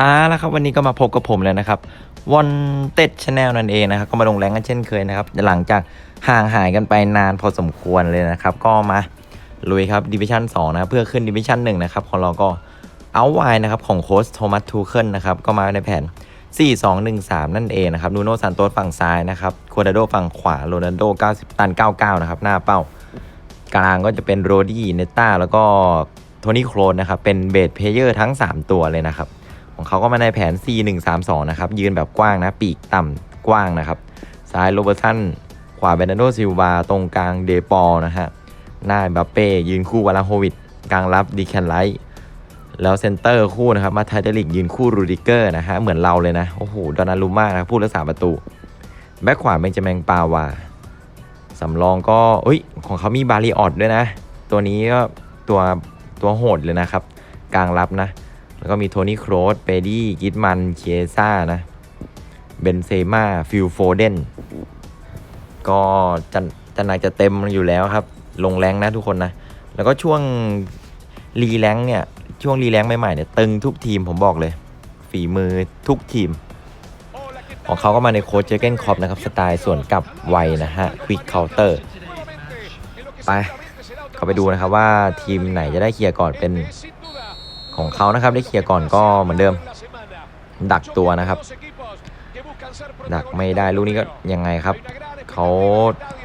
อ่าแล้วครับวันนี้ก็มาพบกับผมแล้วนะครับวันเต็ดชาแนลนั่นเองนะครับก็มาลงแรงกันเช่นเคยนะครับ หลังจากห่างหายกันไปนานพอสมควรเลยนะครับ ก็มาลุยครับดิวิชั่น2นะเพื่อขึ้นดิวิชั่น1นะครับของเราก็เอาไว้นะครับของโค้ชโทมัสทูเคิลนะครับก็มาในแผน 4 2 1 3 นั่นเองนะครับนูโนซานโตสฝั่งซ้ายนะครับ ควาดาโดฝั่งขวาโรนัลโด90 ตัน 99 นะครับ หน้าเป้า กลางก็จะเป็นโรดี้เนต้าแล้วก็โทนี่โครนนะครับ เป็นเบสเพลเยอร์ทั้ง 3 ตัวเลยนะครับ ของเขาก็มาในแผน4-1-3-2 นะครับ ยืนแบบกว้างนะ ปีกต่ำกว้างนะครับ ซ้ายโรเบอร์สันขวาเบรนโดซิลวา ตรงกลางเดปอลนะฮะ หน้าบัปเป้ ยืนคู่วาลาโฮวิดกลางรับดีแคนไลท์แล้วเซนเตอร์คู่นะครับ มาไทเดลิกยืนคู่รูดิเกอร์นะฮะ เหมือนเราเลยนะ โอ้โห ดอนารุม่านะผู้รักษาประตู แบ็คขวาเบนจามินปาวา สำรองก็เอ้ยของเขามีบาริออดด้วยนะ ตัวนี้ก็ตัวตัวโหดเลยนะครับ กลางรับนะ แล้วก็มีโทนี่โครสเปดี้กิตมันเคียซ่านะเบนเซม่าฟิลโฟเดนก็จะจะหนักจะเต็มอยู่แล้วครับ ลงแรงนะทุกคนนะ แล้วก็ช่วงรีแรงเนี่ย ช่วงรีแรงใหม่ๆเนี่ย ตึงทุกทีมผมบอกเลย ฝีมือทุกทีม ของเขาก็มาในโค้ชเจเกนคอปนะครับ สไตล์ส่วนกลับไวนะฮะควิกเคาน์เตอร์ไปเขาไปดูนะครับว่าทีมไหนจะได้เคลียร์ก่อนเป็นของเขานะครับ ได้เคลียร์ก่อนก็เหมือนเดิม ดักตัวนะครับ ดักไม่ได้ลูกนี้ก็ยังไงครับเขา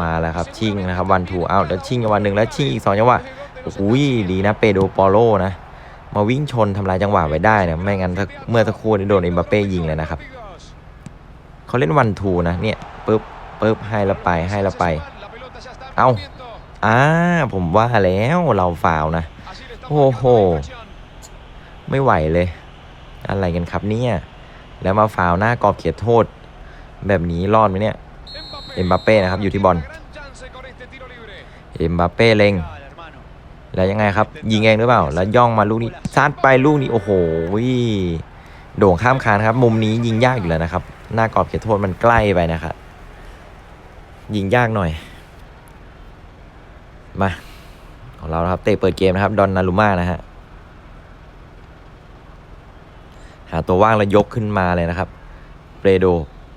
มาแล้วครับชิงนะครับวันทูเอาแล้วชิงจังหวะหนึ่งแล้วชิงอีกสองจังหวะโอ้โหดีนะเปโดปอโลนะ มาวิ่งชนทำลายจังหวะไว้ได้นะไม่งั้นถ้าเมื่อสักครู่นี้โดนเอ็มบัปเป้ยิงเลยนะครับ เขาเล่นวันทูนะเนี่ยปึ๊บปึ๊บให้แล้วไปให้แล้วไป เอ้าอ่าผมว่าแล้วเราฟาวนะโอ้โห ไม่ไหวเลย อะไรกันครับเนี่ย แล้วมาฟาวหน้ากรอบเขียนโทษ แบบนี้รอดไหมเนี่ย เอ็มบัปเป้นะครับอยู่ที่บอล เอ็มบัปเป้เล็ง แล้วยังไงครับ ยิงเองหรือเปล่า แล้วย่องมาลูกนี้ซัดไปลูกนี้โอ้โหโด่งข้ามคานครับ มุมนี้ยิงยากอยู่แล้วนะครับ หน้ากรอบเขตโทษมันใกล้ไปนะครับยิงยากหน่อย มาของเราครับเตะเปิดเกมนะครับ ดอนนารุม่านะฮะหาตัวว่างแล้วยกขึ้นมาเลยนะครับเปรโด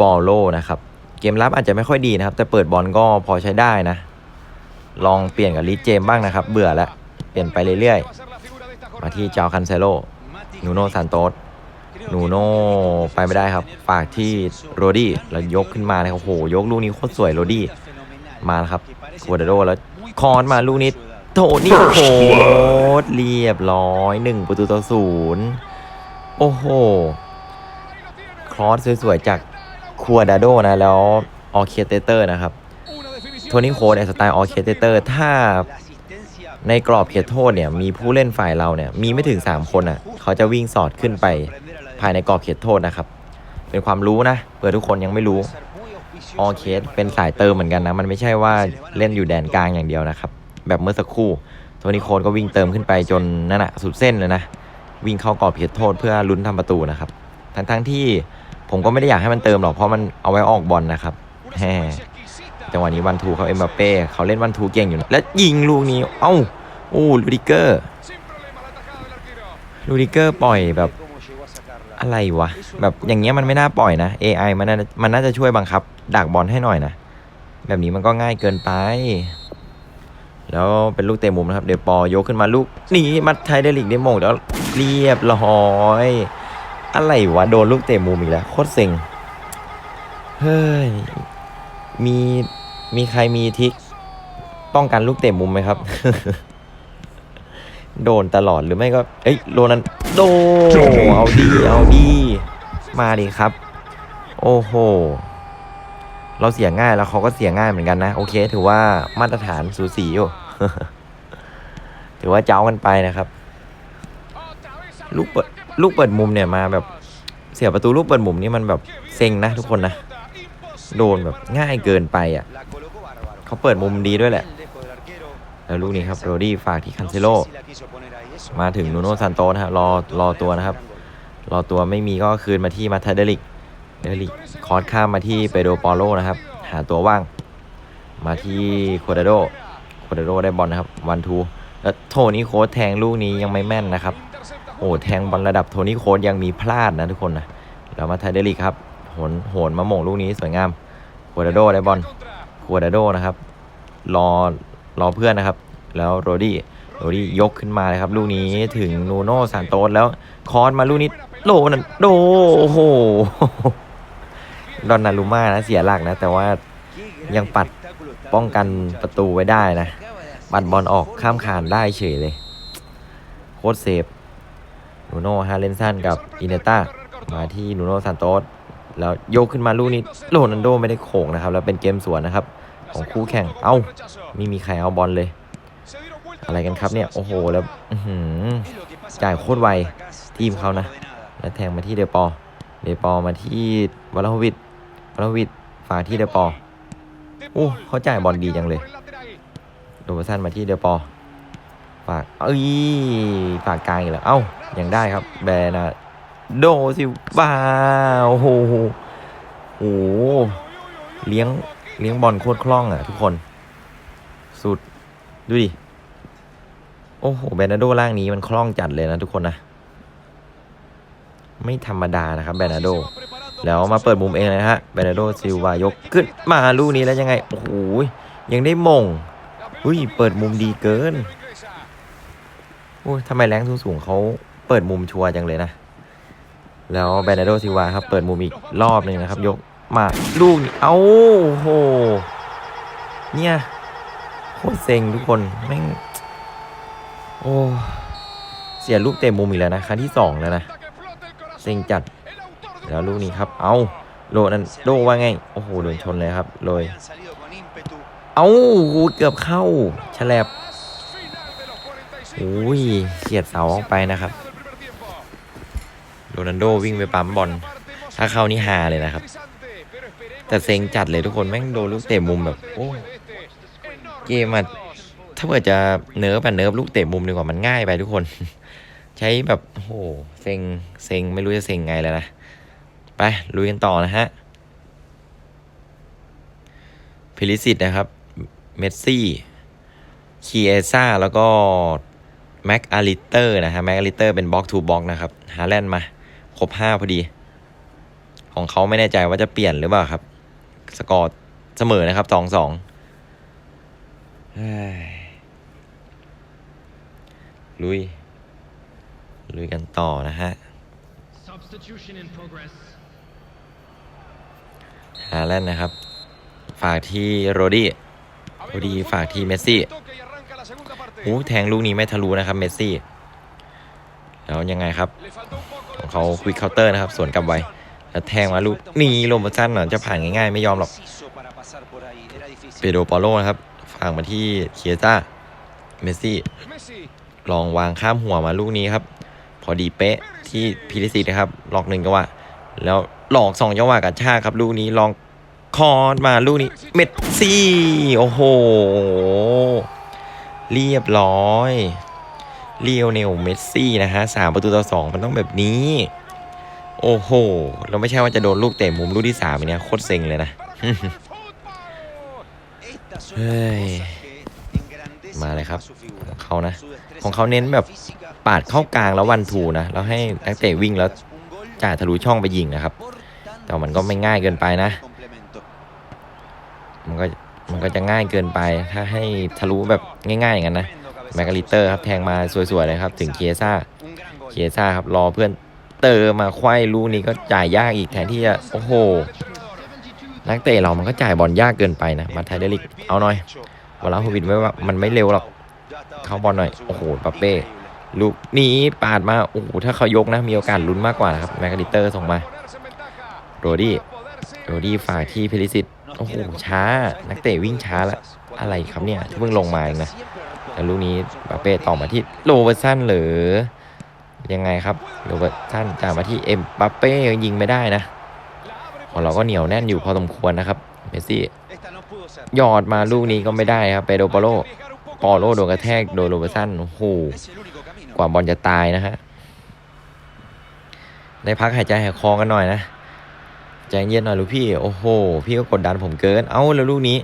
ปอโลนะครับ เกมรับอาจจะไม่ค่อยดีนะครับ แต่เปิดบอลก็พอใช้ได้นะ ลองเปลี่ยนกับลิเจมบ้างนะครับ เบื่อแล้ว เปลี่ยนไปเรื่อยๆ มาที่จาวคันเซโลนูโนซานโตส นูโน่ไปไม่ได้ครับ ฝากที่โรดี้แล้วยกขึ้นมาเลยโอ้โหยกลูกนี้โคตรสวยโรดี้มาแล้วครับควาดาโดแล้วคอนมาลูกนี้โถนี่โคตรเรียบร้อยหนึ่งประตูต่อศูนย์โอ้โหครอสสวยๆจากควดาโดนะแล้วออเคเตเตอร์นะครับโทนี่โคในสไตล์ออเคเตอร์ถ้าในกรอบเขตโทษเนี่ยมีผู้เล่นฝ่ายเราเนี่ยมีไม่ถึง 3 คนอะเขาจะวิ่งสอดขึ้นไป ภายในกรอบเขตโทษนะครับ เป็นความรู้นะเผื่อทุกคนยังไม่รู้ออเคสเป็นสายเติมเหมือนกันนะ มันไม่ใช่ว่าเล่นอยู่แดนกลางอย่างเดียวนะครับ แบบเมื่อสักครู่โทนี่โคนก็วิ่งเติมขึ้นไปจนนั่นแหะสุดเส้นเลยนะ วิ่งเข้ากรอบเขตโทษเพื่อลุ้นทำประตูนะครับ ทั้งทั้งๆที่ผมก็ไม่ได้อยากให้มันเติมหรอกเพราะมันเอาไว้ออกบอลนะครับแฮจังหวะนี้วันทูเขาเอ็มบัปเป้เขาเล่นวันทูเก่งอยู่นะและยิงลูกนี้เอ้าโอ้ลูดิเกอร์ลูดิเกอร์ปล่อยแบบ อะไรวะ แบบอย่างเงี้ยมันไม่น่าปล่อยนะ AI มันน่ามันน่าจะช่วยบังคับดักบอลให้หน่อยนะ แบบนี้มันก็ง่ายเกินไป แล้วเป็นลูกเตะมุมนะครับ เดี๋ยวปอยกขึ้นมาลูกนี่มัดไทยเดลิกได้โมงแล้วเรียบร้อยอะไรวะ โดนลูกเตะมุมอีกแล้วโคตรเซ็งเฮ้ยมีมีใครมีทิกป้องกันลูกเตะมุมไหมครับ โดนตลอดหรือไม่ก็ เอ้ยโรนันโดเอาดีเอาดีมาดิครับ โอ้โห เราเสียง่ายแล้วเขาก็เสียง่ายเหมือนกันนะ โอเค ถือว่ามาตรฐานสูสีอยู่ ถือว่าเจ้ากันไปนะครับ ลูกเปิดลูกเปิดมุมเนี่ยมาแบบ เสียประตูลูกเปิดมุมนี่มันแบบเซ็งนะทุกคนนะ โดนแบบง่ายเกินไปอะเขาเปิดมุมดีด้วยแหละ แล้วลูกนี้ครับโรดี้ฝากที่คันเซโลมาถึงนูโน่ซานโตสฮะรอรอตัวนะครับ รอตัวไม่มีก็คืนมาที่มาทาเดลิกเดลิกคอร์สข้ามมาที่เปโดปอโลนะครับ หาตัวว่าง มาที่โคดาโดโคดาโดได้บอลนะครับวันทูแล้วโทนี่โค้ดแทงลูกนี้ยังไม่แม่นนะครับอ้แทงบอลระดับโทนี่โค้ดยังมีพลาดนะทุกคนนะเรามาไทเดลิกครับโหนโหนมาโหม่งลูกนี้สวยงามควาดาโดได้บอลควาดาโดนะครับรอ รอเพื่อนนะครับ แล้วโรดี้โรดี้ยกขึ้นมาเลยครับ ลูกนี้ถึงนูโน่ซานโตสแล้วคอนมาลูกนี้โลนันโดโอ้โหดอนนารุม่านะเสียหลักนะ แต่ว่ายังปัดป้องกันประตูไว้ได้นะปัดบอลออกข้ามคานได้เฉยเลย โคตรเซฟนูโน่ฮาเลนสันกับอินเนต้ามาที่นูโน่ซานโตสแล้วโยกขึ้นมาลูกนี้โรนัลโดไม่ได้โขงนะครับ แล้วเป็นเกมสวนนะครับ ของคู่แข่ง เอ้าไม่มีใครเอาบอลเลย อะไรกันครับเนี่ย โอ้โห แล้วจ่ายโคตรไว ทีมเขานะ แล้วแทงมาที่เดปอ เดปอมาที่วลวิดวลวิดฝากที่เดปอ โอ้เขาจ่ายบอลดีจังเลย โดเบสันมาที่เดปอ ฝาก เอ้ย ฝากกลางอีกแล้ว เอ้า ยังได้ครับ แบนาโดซิบ้าโอ้โหโอ้โหเลี้ยง เลี้ยงบอลโคตรคล่องอะทุกคน สุด ดูดิ โอ้โหแบนาโดล่างนี้มันคล่องจัดเลยนะทุกคนนะ ไม่ธรรมดานะครับแบนาโด แล้วมาเปิดมุมเองเลยนะฮะแบนาโดซิลวายกขึ้นมาลูกนี้แล้วยังไง โอ้โหยังได้มงอุ้ยเปิดมุมดีเกินโอ้ยทำไมแรงสูงสูงๆเขาเปิดมุมชัวร์จังเลยนะ แล้วแบนาโดซิลวาครับ เปิดมุมอีกรอบหนึ่งนะครับ ยก มาลูกนี้เอาโห เนี่ยโคตรเซ็งทุกคนแม่งโอ้เสียลูกเตะมุมอีกแล้วนะครั้งที่สองแล้วนะเซ็งจัดแล้วลูกนี้ครับ เอาโลนั่นโดว่าไง โอ้โหโดนชนเลยครับโดยเอาเกือบเข้าฉลบโอ้ยเฉียดเสาออกไปนะครับโรนัลโดวิ่งไปปั๊มบอลถ้าเข้านี่ฮาเลยนะครับ แต่เซ็งจัดเลยทุกคนแม่งโดนลูกเตะมุมแบบโอ้เกมอะถ้าเกิดจะเนิร์ฟอะเนิร์ฟลูกเตะมุมดีกว่ามันง่ายไปทุกคน ใช้แบบโอ้โหเซ็งเซ็งไม่รู้จะเซ็งไงแล้วนะไปลุยกันต่อนะฮะพิลิสิตนะครับ เมสซี่คีเอซ่าแล้วก็แม็กอาริเตอร์นะฮะแม็กอาริเตอร์เป็นบล็อกทูบล็อกนะครับ ฮาแลนด์มา ครบห้าพอดี ของเขาไม่แน่ใจว่าจะเปลี่ยนหรือเปล่าครับ สกอร์เสมอนะครับสองสองลุย ลุยกันต่อนะฮะ Substitution in progress. ฮาแลนด์นะครับ ฝากที่โรดี้โรดี้ฝากที่เมสซี่โอ้แทงลูกนี้ไม่ทะลุนะครับเมสซี่ แล้วยังไงครับ ของเขาควิกเคาน์เตอร์นะครับ สวนกลับไว แล้วแทงมาลูกนี่ลมสั้นหน่อยจะผ่านง่ายๆ ไม่ยอมหรอกเปโดปอโลนะครับฝากมาที่เคียต้าเมสซี่ ลองวางข้ามหัวมาลูกนี้ครับ พอดีเป๊ะที่พิริสิตนะครับหลอกหนึ่งจังหวะแล้วหลอกสองจังหวะกับชาครับ ลูกนี้ลองคอนมาลูกนี้ เมสซี่ โอ้โห เรียบร้อยเลียวเนลเมสซี่นะฮะสามประตูต่อสองมันต้องแบบนี้ โอ้โห เราไม่ใช่ว่าจะโดนลูกเตะมุมลูกที่สามเนี่ยโคตรเซ็งเลยนะ เฮ้ย มาเลยครับ ของเขานะ ของเขาเน้นแบบปาดเข้ากลางแล้ววันทูนะ แล้วให้นักเตะวิ่งแล้วจ่าทะลุช่องไปยิงนะครับ แต่มันก็ไม่ง่ายเกินไปนะ มันก็มันก็จะง่ายเกินไป ถ้าให้ทะลุแบบง่ายๆอย่างนั้นนะ แมกกาลิเตอร์ครับแทงมาสวยๆเลยครับ ถึงเคียซ่า เคียซ่าครับรอเพื่อน เติมมาควายลูกนี้ก็จ่ายยากอีกแทนที่จะโอ้โห นักเตะเรามันก็จ่ายบอลยากเกินไปนะ มาไทเดลิกเอาหน่อยวลาโฮวิดไว้ว่ามันไม่เร็วหรอก เข้าบอลหน่อย โอ้โหปาเป้ลูกนี้ปาดมา โอ้โห ถ้าเขายกนะ มีโอกาสลุ้นมากกว่านะครับ แมกกาลิเตอร์ส่งมา โรดี้โรดี้ฝากที่เพลิสิตโอ้โห ช้า นักเตะวิ่งช้าละ อะไรครับเนี่ย ที่เพิ่งลงมาเองนะแล้วลูกนี้ปาเป้ต่อมาที่โรเบอร์สันหรือ ยังไงครับโรเบอร์สันจ่ายมาที่เอ็มบัปเป้ยิงไม่ได้นะของเราก็เหนียวแน่นอยู่พอสมควรนะครับเมสซี่ยอดมาลูกนี้ก็ไม่ได้ครับเปโดปาโลปอโลโดนกระแทกโดนโรเบอร์สันโอ้โหกว่าบอลจะตายนะฮะได้พักหายใจหายคอกันหน่อยนะใจเย็นหน่อยลูกพี่โอ้โห พี่ก็กดดันผมเกิน เอ้าแล้วลูกนี้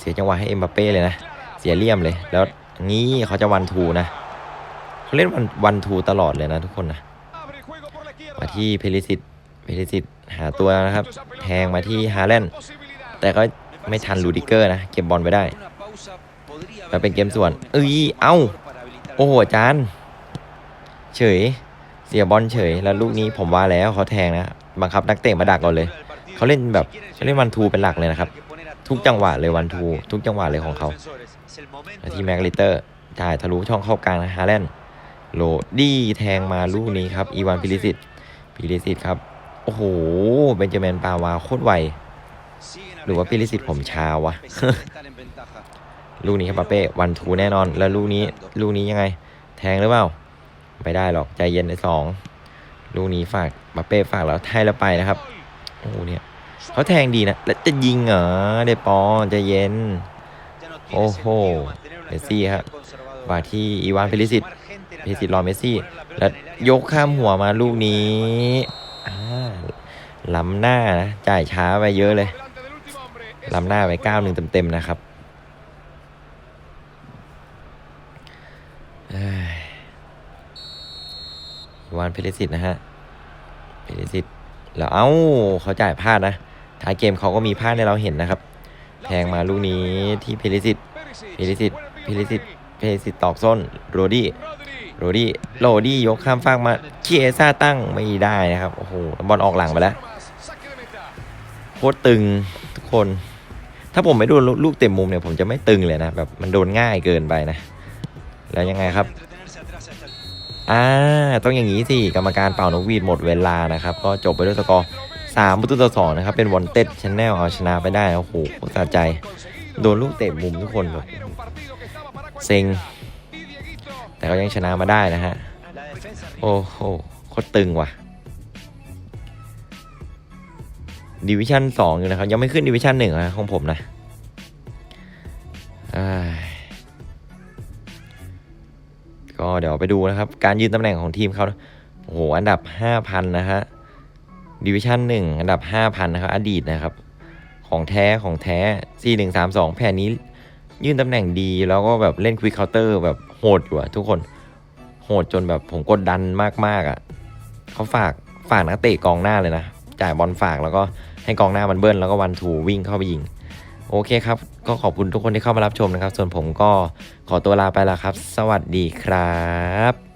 เสียจังหวะให้เอ็มบัปเป้เลยนะ เสียเลี่ยมเลย แล้วงี้เขาจะวันทูนะ เขาเล่นวันวันทูตลอดเลยนะทุกคนนะมาที่เพลิสิตเพลิสิตหาตัวนะครับแทงมาที่ฮาแลนด์แต่ก็ไม่ทันลูดิเกอร์นะเก็บบอลไปได้มาเป็นเกมส่วนเอ้ยเอ้าโอ้โหจานเฉยเสียบอลเฉยแล้วลูกนี้ผมว่าแล้วเขาแทงนะบังคับนักเตะมาดักก่อนเลยเขาเล่นแบบเขาเล่นวันทูเป็นหลักเลยนะครับ ทุกจังหวะเลยวันทู ทุกจังหวะเลยของเขามาที่แม็กลิเตอร์จ่ายทะลุช่องเข้ากลางนะฮาแลนด์ โหลดี้แทงมาลูกนี้ครับ อีวานพิลิสิตพิลิสิตครับ โอ้โห เบนจามินปาวาโคตรไว หรือว่าพิลิสิตผมชาวะ ลูกนี้ครับปาเป้วันทูแน่นอน แล้วลูกนี้ ลูกนี้ยังไง แทงหรือเปล่า ไม่ได้หรอก ใจเย็นในสองลูกนี้ฝากปาเป้ฝากแล้วไทยแล้วไปนะครับ โอ้โหเนี่ยเขาแทงดีนะ แล้วจะยิงเหรอเดปอนใจเย็น โอ้โหเมซี่ครับมาที่อีวานเพลิสิต เพลิสิตรอเมสซี่ แล้วยกข้ามหัวมาลูกนี้ล้ำหน้านะจ่ายช้าไปเยอะเลยล้ำหน้าไปเก้าหนึ่งเต็มๆนะครับวานเพลสิตนะฮะเพลสิตแล้วเอ้าเขาจ่ายพลาดนะท้ายเกมเขาก็มีพลาดให้เราเห็นนะครับแทงมาลูกนี้ที่เพลสิตเพลสิตเพลสิตเพลสิตตอกส้นโรดี้ โรดี้โรดี้ยกข้ามฟากมาเคียซ่าตั้งไม่ได้นะครับ โอ้โหบอลออกหลังไปแล้วโคตรตึงทุกคน ถ้าผมไม่โดนลูกเต็มมุมเนี่ยผมจะไม่ตึงเลยนะแบบมันโดนง่ายเกินไปนะ แล้วยังไงครับอ่าต้องอย่างนี้สิกรรมการเป่านกหวีดหมดเวลานะครับ ก็จบไปด้วยสกอร์สามประตูต่อสองนะครับ เป็นวอนเต็ดชแนลเอาชนะไปได้โอ้โหสะใจ โดนลูกเตะมุมทุกคนแบบเซ็ง แต่ก็ยังชนะมาได้นะฮะ โอ้โหโคตรตึงว่ะดิวิชั่นสองอยู่นะครับ ยังไม่ขึ้นดิวิชั่นหนึ่งนะของผมนะก็เดี๋ยวไปดูนะครับ การยืนตำแหน่งของทีมเขาโอ้โหอันดับ 5,000 นะฮะดิวิชั่นหนึ่งอันดับ 5,000 นะครับอดีตนะครับ ของแท้ของแท้ 4132 แผ่นนี้ ยื่นตำแหน่งดีแล้วก็แบบเล่นควิกเคาน์เตอร์แบบ โหดอยู่อะทุกคน โหดจนแบบผมกดดันมากๆอะเขาฝากฝากนักเตะกองหน้าเลยนะ จ่ายบอลฝากแล้วก็ให้กองหน้ามันเบิ้ลแล้วก็วันทูวิ่งเข้าไปยิง โอเคครับ ก็ขอบคุณทุกคนที่เข้ามารับชมนะครับ ส่วนผมก็ขอตัวลาไปแล้วครับ สวัสดีครับ